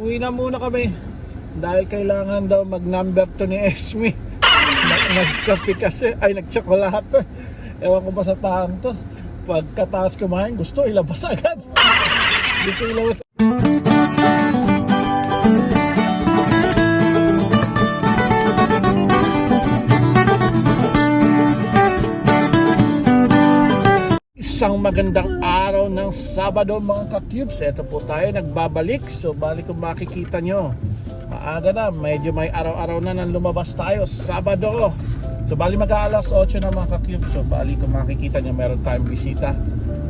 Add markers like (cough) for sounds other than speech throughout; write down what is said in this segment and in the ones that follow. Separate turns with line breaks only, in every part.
Uwi na muna kami. Dahil kailangan daw mag number 2 ni Esme. Nag nagkape kasi, ay nagtsokolate. Ewan ko ba sa taong to. Pagkataas kumain, gusto ilabas agad. gusto ilabas Isang magandang araw ng Sabado mga ka-cubes. Ito po tayo nagbabalik. So balik kung makikita nyo. Maaga na. Medyo may araw-araw na nang lumabas tayo. Sabado. So bali mag-aalas 8 na mga ka-cubes. So bali kung makikita nyo meron tayong bisita.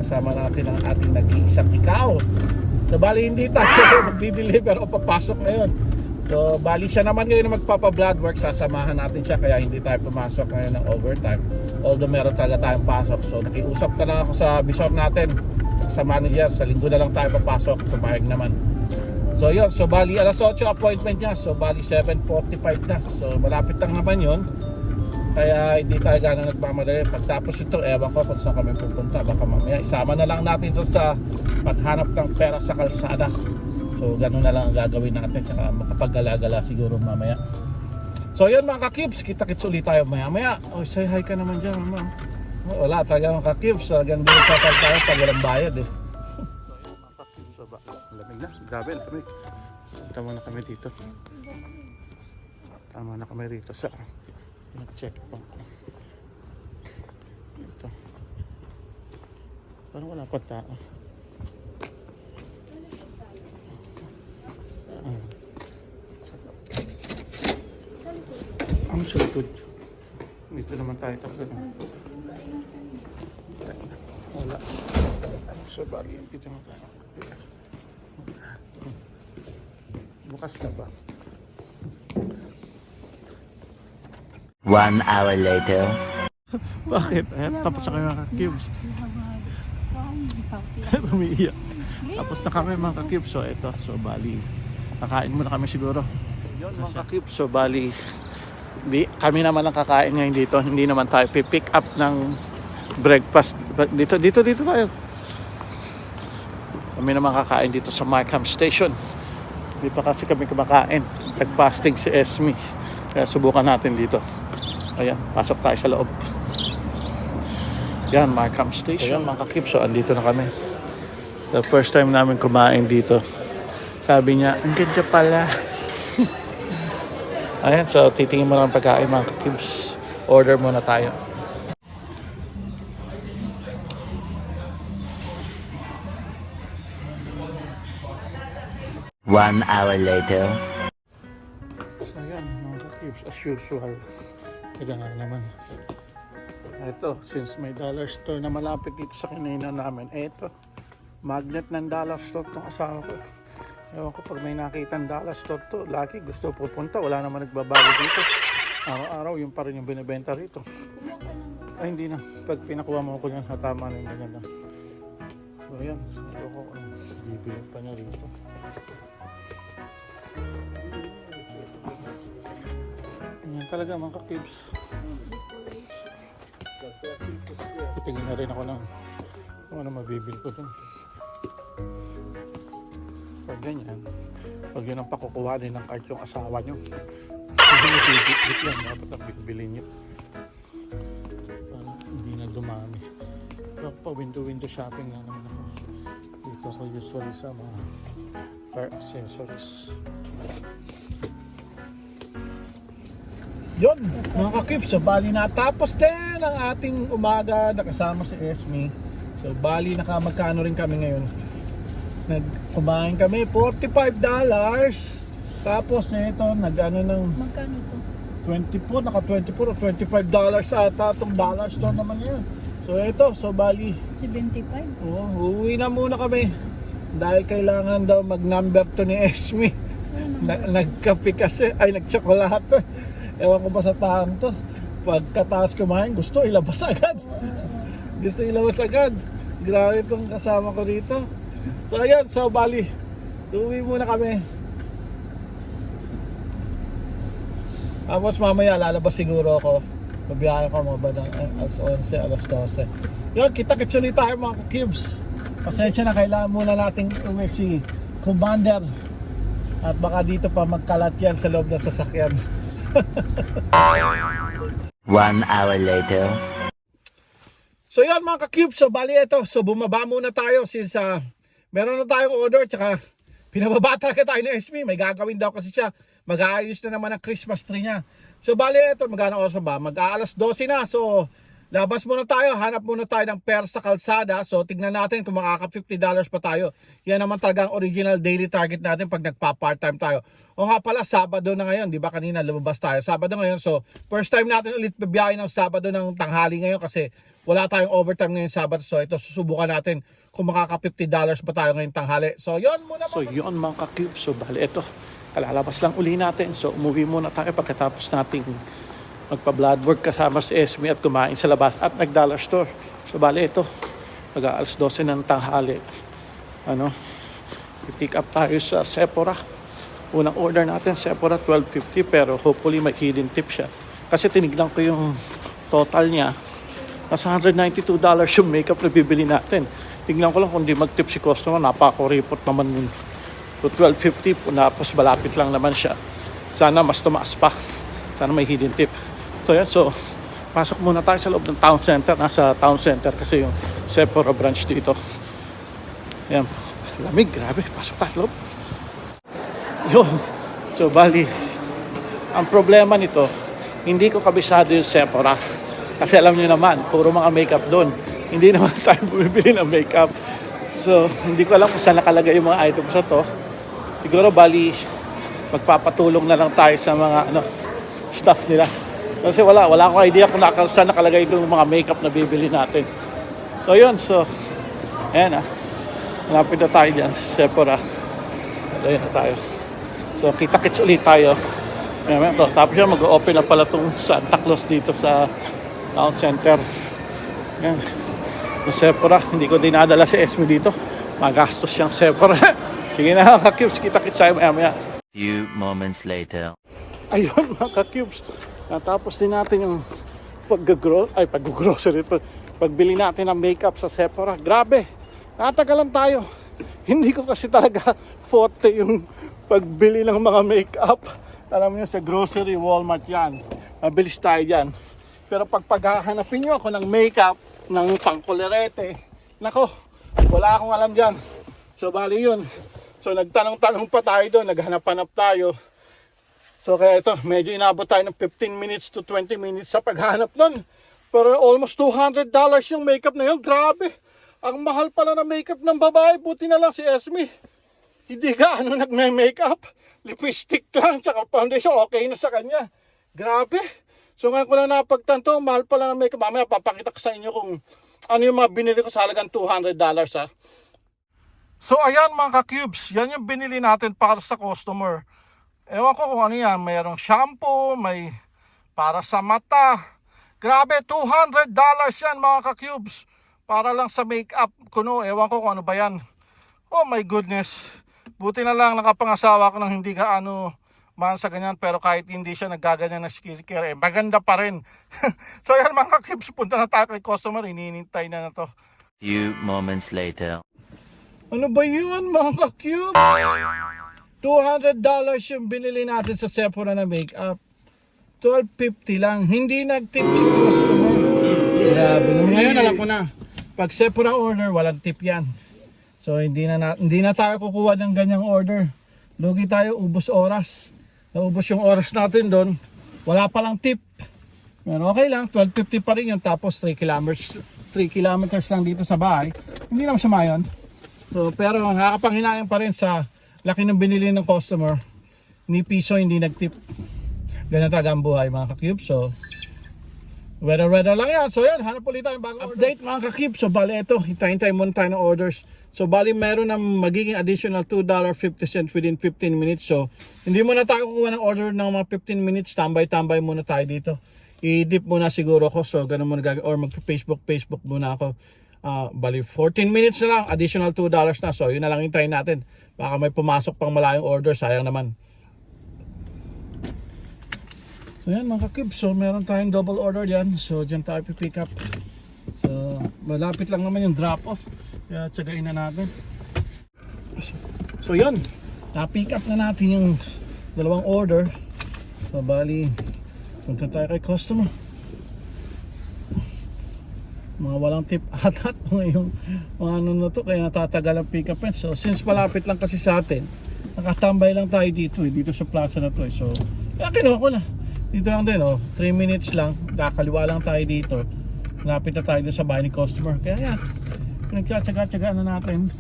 Kasama natin ang ating nag-iisang ikaw. So bali hindi tayo (laughs) magdi-deliver o papasok ngayon. So, bali siya naman ngayon na magpapa-blood work, sasamahan natin siya kaya hindi tayo pumasok ngayon ng overtime. Although meron talaga tayong pasok. So, nakiusap na ako sa bisor natin, sa manager, sa linggo na lang tayo papasok, pumayag naman. So, yun. So, bali alas 8 appointment niya. So, bali 7.45 na. So, malapit lang naman yun. Kaya hindi tayo gano'ng nagmamadali. Pagtapos ito, ewan ko kung saan kami pupunta. Baka mamaya isama na lang natin sa, sa paghanap ng pera sa kalsada. So ganun na lang ang gagawin natin Tsaka makapaggalagala siguro mamaya So yun mga ka-cubes Kita-kits ulit tayo maya maya Oh say hi ka naman dyan mama Wala talaga mga ka-cubes Talagang di nagtatag tayo pag walang bayad eh So ba, Lamig na Grabe lamig Tama na kami dito Tama na kami rito sa Check point Ito Parang wala pa tao Ang sulod. Dito naman tayo tapos. Wala. So, bali, dito naman tayo. Bukas na ba?
One hour later. (laughs)
Bakit? Ayan, tapos na kami mga ka-cubes. (laughs) Umiiyak. Tapos na kami mga ka-cubes. So, ito. So, bali. Kakain muna kami siguro. Yun mga ka-cubes. So, bali. Di, kami naman ang kakain ngayon dito. Hindi naman tayo pipick up ng breakfast. Dito, dito, dito tayo. Kami naman kakain dito sa Markham Station. Hindi pa kasi kami kumakain. Nag-fasting si Esme. Kaya subukan natin dito. Ayan, pasok tayo sa loob. Yan, Markham Station. Ayan, mga kakip. So, andito na kami. The first time namin kumain dito. Sabi niya, ang ganda pala. Ayan, so titingin mo lang ang pagkain mga kakibs. Order muna tayo.
One hour later.
So ayan, mga kakibs, as usual. Ito nga naman. Ito, since may dollar store na malapit dito sa kinina namin, eto, magnet ng dollar store itong asawa ko. Ewan ko pag may nakita ng dollar store to, lagi gusto pupunta, wala naman nagbabago dito. Araw-araw, yung pa rin yung binibenta rito. Ay, hindi na. Pag pinakuha mo ko yan, hatama na yung lang. So, ayan. Sabi ko, ano, bibili pa niya rito. Yan talaga mga kakibs. Titingin na rin ako ng kung ano mabibili ko dun. Pag ganyan, pag yun ang pakukuha din ng card yung asawa nyo. Bibit (laughs) yan, dapat ang bibili nyo. Para hindi na dumami. Pero pa window-window shopping na naman ako. Dito ako usually sa mga car accessories. Yun, mga kakip, so bali natapos din ang ating umaga nakasama si Esme. So bali nakamagkano rin kami ngayon. Nagkumain kami, $45. Tapos ito, nag-ano ng
Magkano to?
24, naka 24 o 25 dollars ata itong dollar store naman yun. So ito, so bali,
75?
oh, uuwi na muna kami. Dahil kailangan daw mag number 2 ni Esme. Na, nagkape kasi, ay nagtsokolate. Ewan ko ba sa taong to. Pagkataas kumain, gusto ilabas agad. gusto ilabas agad. Grabe itong kasama ko dito. So ayan, so bali. Uwi muna kami. Tapos mamaya lalabas siguro ako. Mabiyahe ko mga badang alas 11, alas 12. Yun, kita-kits ulit tayo mga cubes. Pasensya na, kailangan muna nating uwi si Commander At baka dito pa magkalat yan sa loob ng sasakyan. (laughs)
One hour later.
So yan mga ka-cube, so bali ito. So bumaba muna tayo since uh, meron na tayong order tsaka pinababa talaga tayo ni SB. May gagawin daw kasi siya. Mag-aayos na naman ang Christmas tree niya. So bali ito, magkano oras ba? Mag-aalas 12 na. So labas muna tayo, hanap muna tayo ng per sa kalsada. So tignan natin kung makaka $50 pa tayo. Yan naman talaga ang original daily target natin pag nagpa-part-time tayo. O nga pala, Sabado na ngayon, di ba kanina lumabas tayo. Sabado ngayon, so first time natin ulit bibiyahe ng Sabado ng tanghali ngayon kasi wala tayong overtime ngayon Sabado. So ito susubukan natin kung makaka $50 pa tayo ngayong tanghali. So yon muna So yon mga ka-cube. So bali ito, kalalabas lang uli natin. So umuwi muna tayo pagkatapos nating magpa-blood work kasama si Esme at kumain sa labas at nag-dollar store. So bali ito, mag-aalas 12 ng tanghali. Ano, i-pick up tayo sa Sephora. Unang order natin, Sephora 12.50 pero hopefully may hidden tip siya. Kasi tinignan ko yung total niya. Nasa $192 yung makeup na bibili natin. Tingnan ko lang kung di mag-tip si customer. Napaka-report naman yun. So 12.50 tapos malapit lang naman siya. Sana mas tumaas pa. Sana may hidden tip. So yan, so pasok muna tayo sa loob ng town center. Nasa town center kasi yung Sephora branch dito. Yan, lamig, grabe. Pasok tayo loob. Yun. So, bali, ang problema nito, hindi ko kabisado yung Sephora. Kasi alam niyo naman, puro mga makeup doon. Hindi naman (laughs) tayo bumibili ng makeup. So, hindi ko alam kung saan nakalagay yung mga items na to. Siguro, bali, magpapatulong na lang tayo sa mga ano, staff nila. Kasi wala, wala akong idea kung naka, saan nakalagay yung mga makeup na bibili natin. So, yun. So, ayan ah. Malapit na tayo dyan, Sephora. Ayun na tayo. So, kita-kits ulit tayo. Ayan, to. Tapos yan, mag-open na pala itong Santa Claus dito sa town center. Yan. Yung Sephora, hindi ko dinadala si Esme dito. Magastos siyang Sephora. (laughs) Sige na, ka-cubes. Kita-kits tayo maya-maya.
Few moments later.
Ayun, mga ka-cubes. Natapos din natin yung pag-gro ay pag-grocery pag pagbili natin ng makeup sa Sephora. Grabe. Natagalan tayo. Hindi ko kasi talaga (laughs) forte yung pagbili ng mga makeup. Alam niyo sa grocery, Walmart yan. Mabilis tayo dyan. Pero pag paghahanapin nyo ako ng makeup, ng pangkulerete, nako, wala akong alam dyan. So bali yun. So nagtanong-tanong pa tayo doon, naghanap-hanap tayo. So kaya ito, medyo inabot tayo ng 15 minutes to 20 minutes sa paghanap nun. Pero almost $200 yung makeup na yun. Grabe. Ang mahal pala ng makeup ng babae. Buti na lang si Esme. Hindi ka ano nagme-makeup. Lipstick lang, tsaka foundation. Okay na sa kanya. Grabe. So ngayon ko lang napagtanto, mahal pala ng makeup. Mamaya papakita ko sa inyo kung ano yung mga binili ko sa halagang $200 ha. So ayan mga ka-cubes, yan yung binili natin para sa customer. Ewan ko kung ano yan, mayroong shampoo, may para sa mata. Grabe, $200 yan mga ka-cubes. Para lang sa makeup kuno, ewan ko kung ano ba yan. Oh my goodness. Buti na lang nakapangasawa ko ng hindi ka ano man sa ganyan pero kahit hindi siya nagaganyan ng skincare eh, maganda pa rin. (laughs) so yan mga ka-cubes, punta na tayo kay customer, ininintay na na to.
Few moments later.
Ano ba yun mga ka-cubes? $200 yung binili natin sa Sephora na makeup. 12.50 lang. Hindi nag-tip si customer. Grabe. naman. Ngayon alam ko na. Pag Sephora order, walang tip yan. So hindi na, na hindi na tayo kukuha ng ganyang order. Lugi tayo, ubos oras. Naubos yung oras natin doon. Wala palang tip. Pero okay lang, 12.50 pa rin yun. Tapos 3 kilometers, 3 kilometers lang dito sa bahay. Hindi naman siya mayon. So, pero nakakapanghinayang pa rin sa laki ng binili ng customer. Ni piso hindi nagtip. Ganyan talaga ang buhay mga kakube. So, weather weather lang yan. So yan, hanap ulit tayo bagong Update mga kakube. So bali ito, hintayin-tayin muna tayo ng orders. So bali meron ng magiging additional $2.50 within 15 minutes. So hindi muna tayo kukuha ng order ng mga 15 minutes. Tambay-tambay muna tayo dito. I-dip muna siguro ako. So ganun muna gagawin. Or mag-Facebook, Facebook muna ako. Ah, bali 14 minutes na lang. Additional $2 na. So yun na lang hintayin natin. Baka may pumasok pang malayong order. Sayang naman. So yan mga kakib, so meron tayong double order yan. So dyan tayo pick up. So malapit lang naman yung drop off. Kaya tsagain na natin. So, yan, Na-pick up na natin yung dalawang order. So, bali, punta tayo kay customer. Mga walang tip atat mga yung mga ano na to kaya natatagal ang pick up So since malapit lang kasi sa atin, nakatambay lang tayo dito eh, dito sa plaza na to eh. So kaya kinuha ko na. Dito lang din oh, 3 minutes lang, kakaliwa lang tayo dito. Malapit na tayo sa bahay ni customer. Kaya yan, nagtsatsaga-tsaga na natin.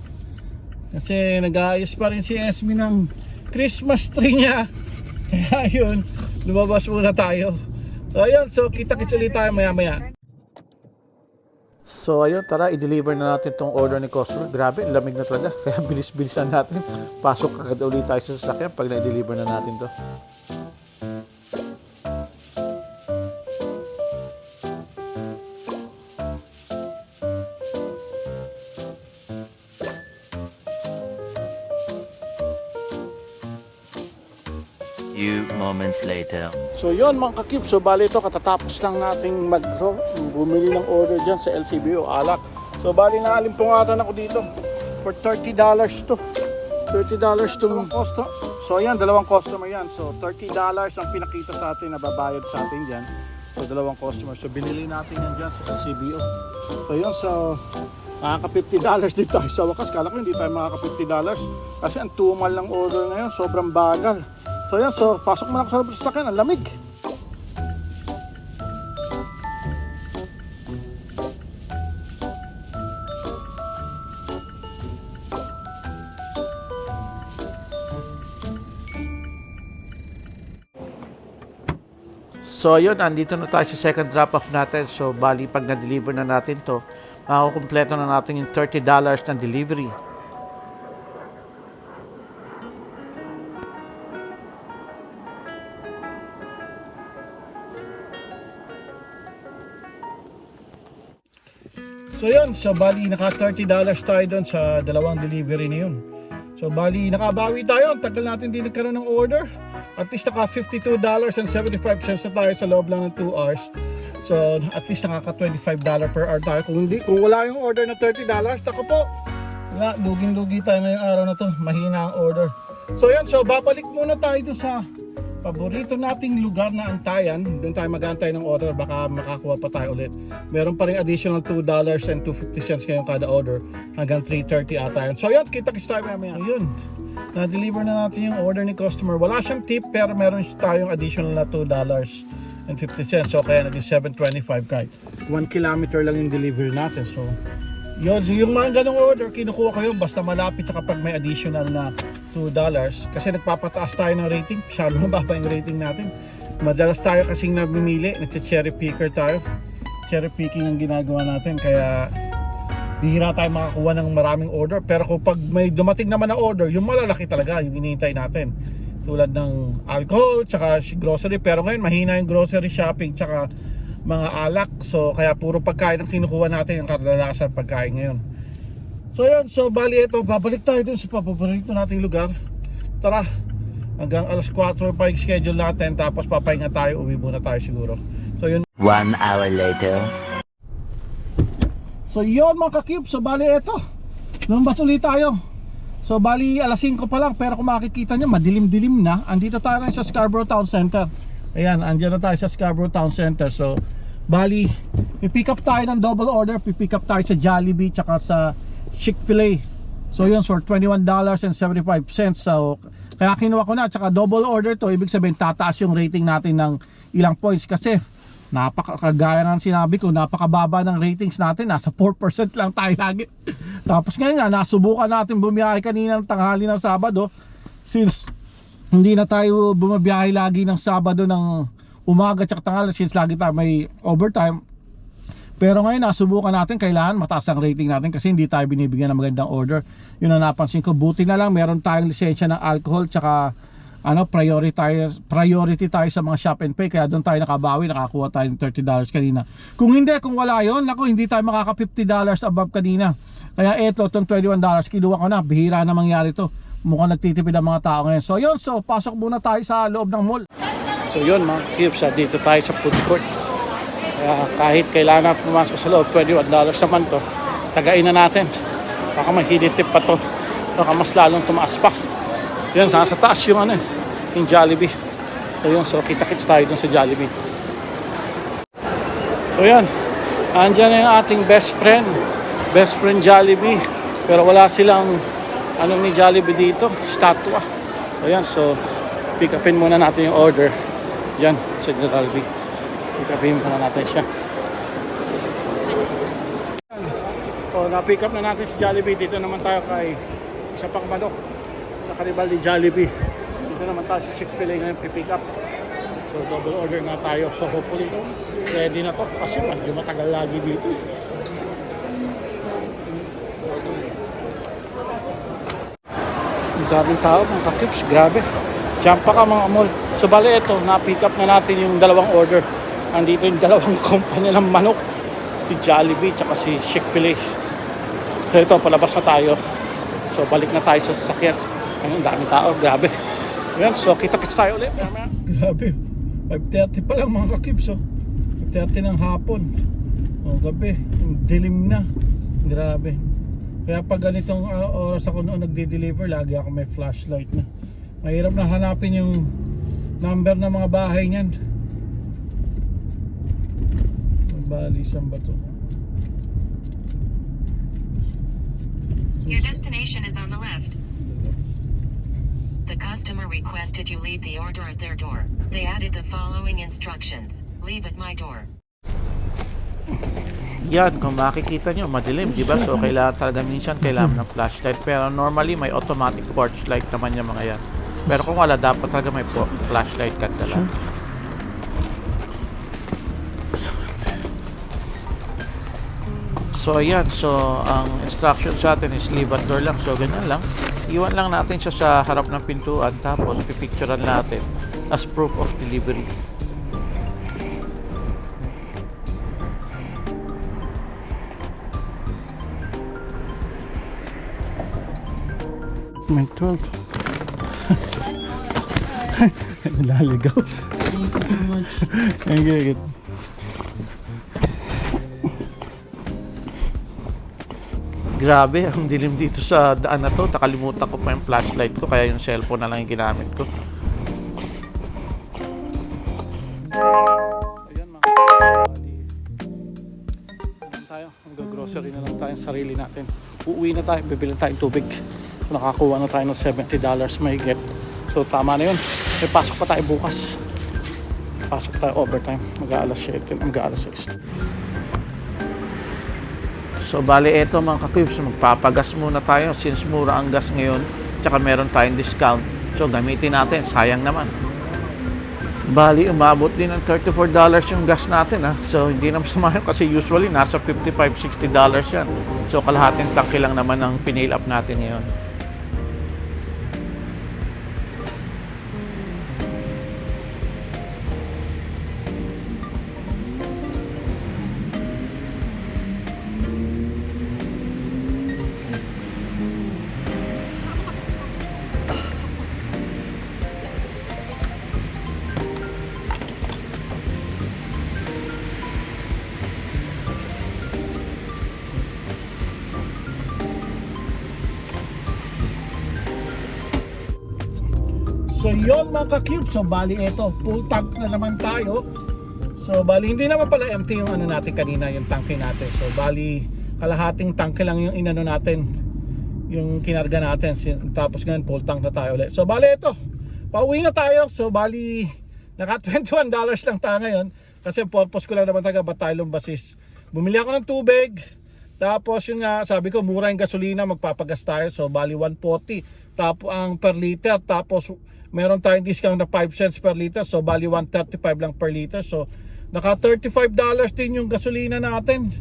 Kasi nag-aayos pa rin si Esme ng Christmas tree niya. (laughs) Kaya yun, lumabas muna tayo. So ayun, so kita-kits ulit tayo maya-maya. So ayun, tara, i-deliver na natin tong order ni customer. Grabe, lamig na talaga. (laughs) Kaya bilis-bilisan natin. Pasok agad ulit tayo sa sasakyan pag na-deliver na natin to.
Few moments later.
So yun mga kakip, so bali ito katatapos lang nating mag bumili ng order dyan sa LCBO Alak. So bali naalimpungatan ako dito for $30 to. $30 tong costo. So ayan, dalawang customer yan. So $30 ang pinakita sa atin, nababayad sa atin dyan. So dalawang customer. So binili natin yan dyan sa LCBO. So yun, so makaka $50 din tayo sa wakas. Kala ko hindi tayo makaka $50 kasi ang tumal ng order ngayon, sobrang bagal. So yan, so pasok muna ako sa sasakyan, ang lamig. So yun, andito na tayo sa second drop-off natin. So bali pag na-deliver na natin to, makukumpleto na natin yung $30 ng delivery. So yun, so bali naka $30 tayo doon sa dalawang delivery na yun. So bali nakabawi tayo, tagal natin din nagkaroon ng order. At least naka $52.75 na tayo sa loob lang ng 2 hours. So at least nakaka $25 per hour tayo. Kung hindi, kung wala yung order na $30, tako po. Wala, luging-lugi tayo ngayong araw na to. Mahina ang order. So yan, so babalik muna tayo dun sa paborito nating lugar na antayan. Doon tayo mag-antay ng order. Baka makakuha pa tayo ulit. Meron pa rin additional $2 and 250 cents ngayong kada order. Hanggang 3.30 ata yun. So yan, kita-kits tayo mamaya. Ayun. Na-deliver na natin yung order ni customer. Wala siyang tip pero meron tayong additional na $2 and 50 cents. So kaya naging 7.25 kahit 1 kilometer lang yung delivery natin. So yun, yung mga ganong order, kinukuha ko yun basta malapit kapag may additional na $2 kasi nagpapataas tayo ng rating. Masyado (laughs) mababa yung rating natin. Madalas tayo kasing namimili, nagsa-cherry picker tayo. Cherry picking ang ginagawa natin kaya bihira tayo makakuha ng maraming order. Pero kung pag may dumating naman na order, yung malalaki talaga, yung inihintay natin. Tulad ng alcohol, tsaka grocery. Pero ngayon, mahina yung grocery shopping, tsaka mga alak. So, kaya puro pagkain ang kinukuha natin, yung kadalasan pagkain ngayon. So, yun. So, bali ito, babalik tayo dun sa paborito nating lugar. Tara, hanggang alas 4 pa yung schedule natin. Tapos papahinga tayo, uwi muna tayo siguro. So, yun.
One hour later.
So yun mga ka-cube, so bali ito Lumabas ulit tayo So bali alas 5 pa lang pero kung makikita nyo madilim-dilim na Andito tayo sa Scarborough Town Center Ayan, andyan na tayo sa Scarborough Town Center So bali, pipick up tayo ng double order Pipick up tayo sa Jollibee tsaka sa Chick-fil-A. So yun, for $21.75 So kaya kinuha ko na tsaka double order to. Ibig sabihin tataas yung rating natin ng ilang points. Kasi napakagaya ng sinabi ko, napakababa ng ratings natin, nasa 4% lang tayo lagi. (laughs) Tapos ngayon nga, nasubukan natin bumiyahe kanina ng tanghali ng Sabado, since hindi na tayo bumabiyahe lagi ng Sabado ng umaga at tanghali, since lagi tayo may overtime. Pero ngayon, nasubukan natin, kailangan mataas ang rating natin kasi hindi tayo binibigyan ng magandang order. Yun ang napansin ko, buti na lang, meron tayong lisensya ng alcohol, tsaka ano priority priority tayo sa mga shop and pay kaya doon tayo nakabawi nakakuha tayo ng $30 kanina. Kung hindi kung wala yon nako hindi tayo makaka $50 above kanina. Kaya eto itong $21 kinuha ko na bihira na mangyari to. Mukhang nagtitipid ang mga tao ngayon. So yun so pasok muna tayo sa loob ng mall. So yun mga cubes ah, dito tayo sa food court kaya kahit kailangan pumasok sa loob $21 naman to tagain na natin baka mahilitip pa to baka mas lalong tumaas pa Yan, nasa taas yung ano eh, yung Jollibee. So yun, so kita-kits tayo dun sa Jollibee. So yan, andyan yung ating best friend. Best friend Jollibee. Pero wala silang ano ni Jollibee dito, statua. So yan, so pick upin muna natin yung order. Yan, sa Jollibee. Pick upin muna natin siya. So na-pick up na natin si Jollibee. Dito naman tayo kay isa pang manok sa Karibal ni Jollibee. Dito naman tayo sa Chick-fil-A ngayon pipick up. So double order nga tayo. So hopefully ready na to kasi medyo matagal lagi dito. Daming tao, mga kakips, grabe. Jump pa ka mga amol. So bali ito, na-pick up na natin yung dalawang order. Andito yung dalawang (laughs) kumpanya ng manok. Si Jollibee tsaka si Chick-fil-A. So ito, palabas na tayo. So balik na tayo sa sasakyan. Ang daming tao, grabe. Ayan, so kita-kits tayo ulit. Grabe. 5.30 pa lang mga kakibs oh. 5.30 ng hapon. Oh, gabi. Dilim na. Grabe. Kaya pag ganitong ah, oras ako noon nagde-deliver, lagi ako may flashlight na. Mahirap na hanapin yung number ng mga bahay niyan. Bali, saan ba to?
Your destination is on the left. The customer requested you leave the order at their door. They added the following instructions. Leave at my door.
Yan, kung makikita nyo, madilim, di ba? So, kailangan talaga minsan kailangan ng flashlight. Pero normally, may automatic porch light naman yung mga yan. Pero kung wala, dapat talaga may po- flashlight ka talaga. So, ayan. So, ang instruction sa atin is leave at door lang. So, ganyan lang. Iwan lang natin siya sa harap ng pintuan. Tapos, pipicturean natin as proof of delivery.
May 12. (laughs) Nalaligaw.
Thank you so much.
Thank you.
Grabe, (laughs) ang dilim dito sa daan na to. Nakalimutan ko pa yung flashlight ko, kaya yung cellphone na lang yung ginamit ko.
Ayan mga kabali. Ano tayo? Mag-grocery na lang tayo sarili natin. Uuwi na tayo, bibili tayong tubig. So, nakakuha na tayo ng $70 may get. So tama na yun. May pasok pa tayo bukas. Pasok tayo overtime. Mag-aalas 7, mag-aalas 6.
So, bali eto mga kakibs, magpapagas muna tayo since mura ang gas ngayon. Tsaka meron tayong discount. So, gamitin natin. Sayang naman. Bali, umabot din ng $34 yung gas natin. Ha? So, hindi naman (laughs) sumayo kasi usually nasa $55-60 yan. So, kalahating tangke lang naman ang pinail up natin ngayon.
Yon mga ka-cube. So bali ito, full tank na naman tayo. So bali hindi naman pala empty yung ano natin kanina, yung tanke natin. So bali kalahating tanke lang yung inano natin, yung kinarga natin. Tapos ngayon full tank na tayo ulit. So bali ito, pauwi na tayo. So bali naka $21 lang tayo ngayon. Kasi purpose ko lang naman taga Batalong Basis. Bumili ako ng tubig. Tapos yun nga, sabi ko mura yung gasolina, magpapagas tayo. So bali 140 tapos ang per liter. Tapos meron tayong discount na 5 cents per liter. So bali 135 lang per liter. So naka 35 dollars din yung gasolina natin.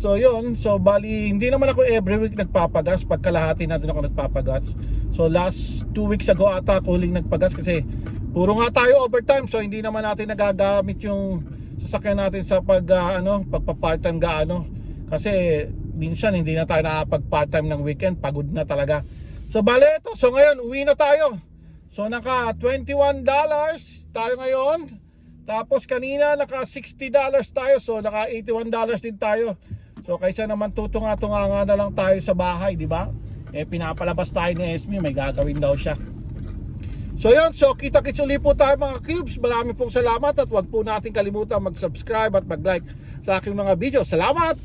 So yun, so bali hindi naman ako every week nagpapagas, pagkalahati natin ako nagpapagas. So last 2 weeks ago ata ako huling nagpagas kasi puro nga tayo overtime so hindi naman natin nagagamit yung sasakyan natin sa pag ah, ano, pagpa part-time gaano. Kasi minsan hindi na tayo nakapag part-time ng weekend, pagod na talaga. So bale ito, so ngayon uwi na tayo. So naka 21 dollars tayo ngayon. Tapos kanina naka 60 dollars tayo so naka 81 dollars din tayo. So kaysa naman tutunga-tunga nga na lang tayo sa bahay, di ba? Eh pinapalabas tayo ni Esme, may gagawin daw siya. So yun, so kita-kits uli po tayo mga cubes. Marami pong salamat at huwag po natin kalimutan mag-subscribe at mag-like sa aking mga video. Salamat!